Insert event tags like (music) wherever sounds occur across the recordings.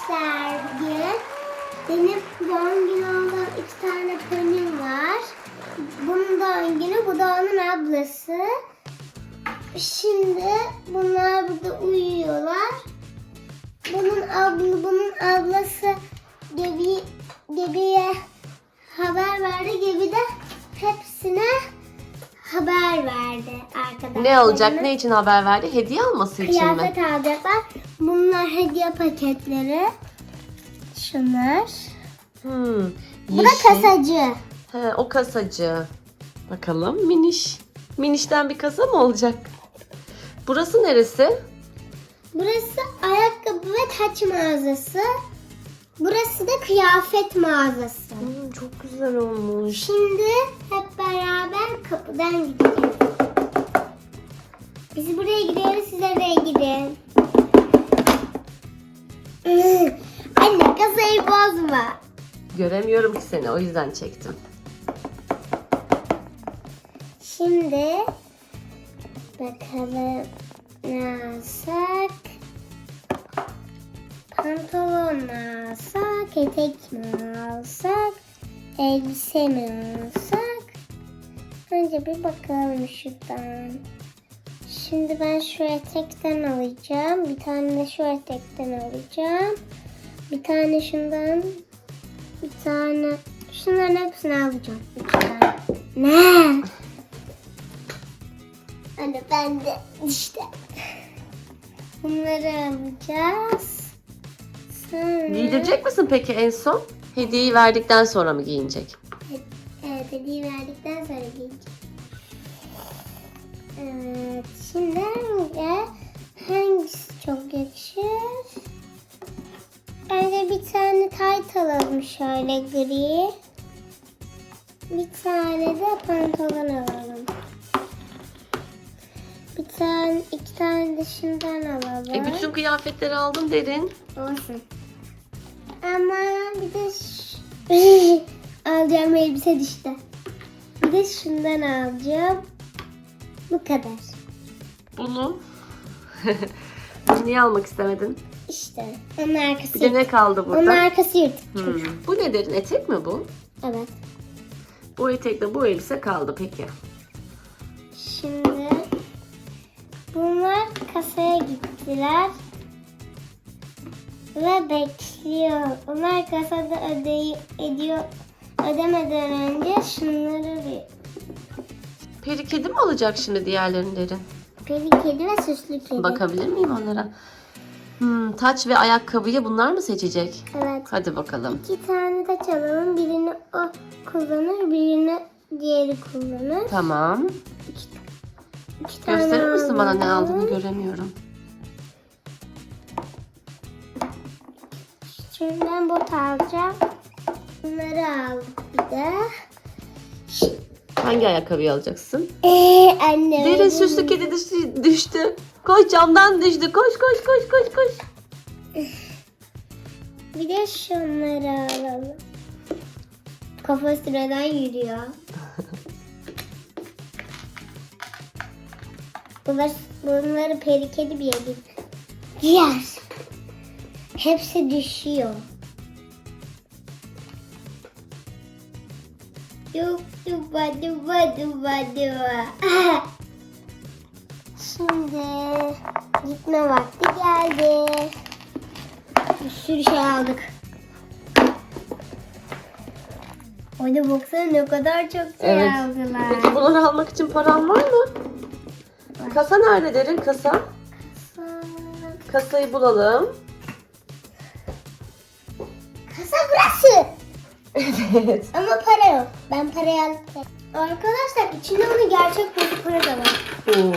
arkadaşlar bugün benim doğum günü olan iki tane ponyim var. Bunun doğum günü, bu da onun ablası. Şimdi bunlar burada uyuyorlar. Bunun abla, bunun ablası Gebi, Gebi'ye haber verdi. Gebi de hepsine haber verdi arkadaşlar. Ne alacak? Ne için haber verdi? Hediye alması için mi? Kıyafet alacaklar. Bunlar hediye paketleri. Şunlar. Hmm. Bu da yeşil. kasacı. He, o kasacı. Bakalım miniş. Minişten bir kasa mı olacak? Burası neresi? Burası ayakkabı ve taç mağazası. Burası da kıyafet mağazası. Hmm, çok güzel olmuş. Şimdi hep beraber kapıdan gideceğiz. Biz buraya gidiyoruz, siz oraya gidin. Anne kasayı bozma. Göremiyorum ki seni o yüzden çektim. Şimdi bakalım ne alsak? Pantolon alsak? Etek mi alsak? Elbise mi alsak? Önce bir bakalım şuradan. Şimdi ben şu etekten alacağım. Bir tane de şu etekten alacağım. Bir tane şundan. Bir tane. Şunların hepsini alacağım. İki tane. Ne? Anne ben de işte. Bunları alacağız. Sonra... Giydirecek misin peki en son? Hediyeyi verdikten sonra mı giyinecek? Evet hediye verdikten sonra giyeceğim. Evet şimdi hangi, hangisi çok yakışır? Bence bir tane tayt alalım şöyle gri. Bir tane de pantolon alalım. Bir tane, iki tane de şundan alalım. E bütün kıyafetleri aldım derin. Olsun. Ama bir de (laughs) alacağım elbise düştü. Bir de şundan alacağım. Bu kadar. Bunu (laughs) niye almak istemedin? İşte. Onun arkası Bir de ne kaldı Onun burada? arkası yırtık. Hmm. Bu ne derin? Etek mi bu? Evet. Bu etekle bu elbise kaldı peki. Şimdi bunlar kasaya gittiler. Ve bekliyor. Onlar kasada ödeyi, ediyor. Ödemeden önce şunları bir Peri kedi mi alacak şimdi diğerlerini derin? peri kedi ve süslü kedi. Bakabilir miyim onlara? Hmm, taç ve ayakkabıyı bunlar mı seçecek? Evet. Hadi bakalım. İki tane de çalalım. Birini o kullanır, birini diğeri kullanır. Tamam. İki tane Gösterir misin bana ne alalım. aldığını göremiyorum. Şimdi ben bot alacağım. Bunları aldık bir de. Hangi ayakkabıyı alacaksın? Ee, anne. Derin süslü kedi düştü. düştü. Koş camdan düştü. Koş koş koş koş koş. Bir de şunları alalım. Kafa sıradan yürüyor. (laughs) Bunlar, bunları peri kedi bir yedi. Yer. Hepsi düşüyor. Duba duba duba duba. (laughs) Şimdi gitme vakti geldi. Bir sürü şey aldık. Orada baksana ne kadar çok şey Evet. aldılar. Peki bunları almak için paran var mı? Kasa nerede derin kasa? Kasayı bulalım. Evet. Ama para yok. Ben parayı aldım. Arkadaşlar içinde onun gerçek bozuk para da var. Oo.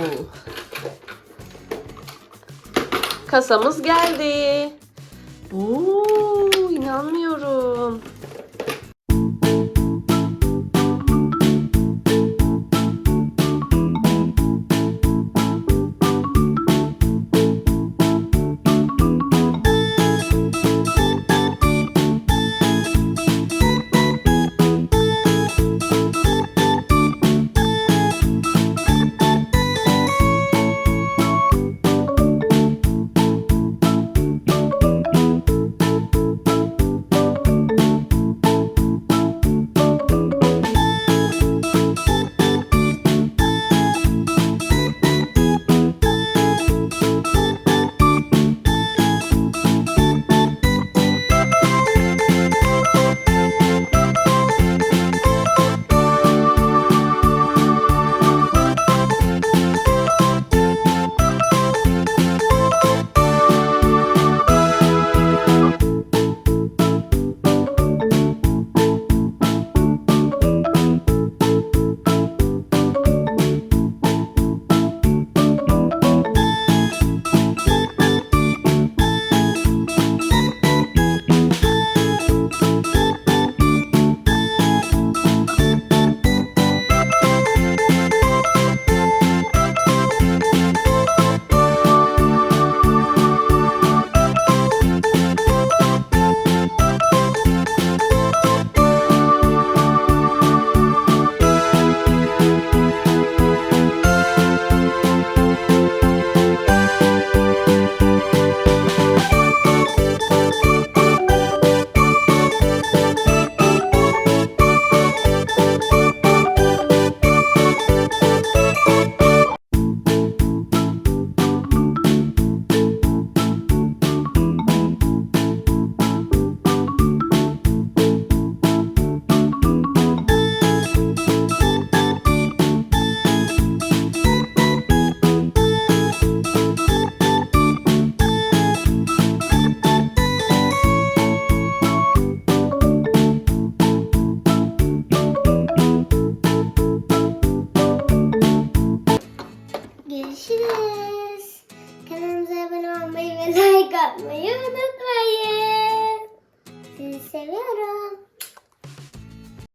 Kasamız geldi. Oo, inanmıyorum.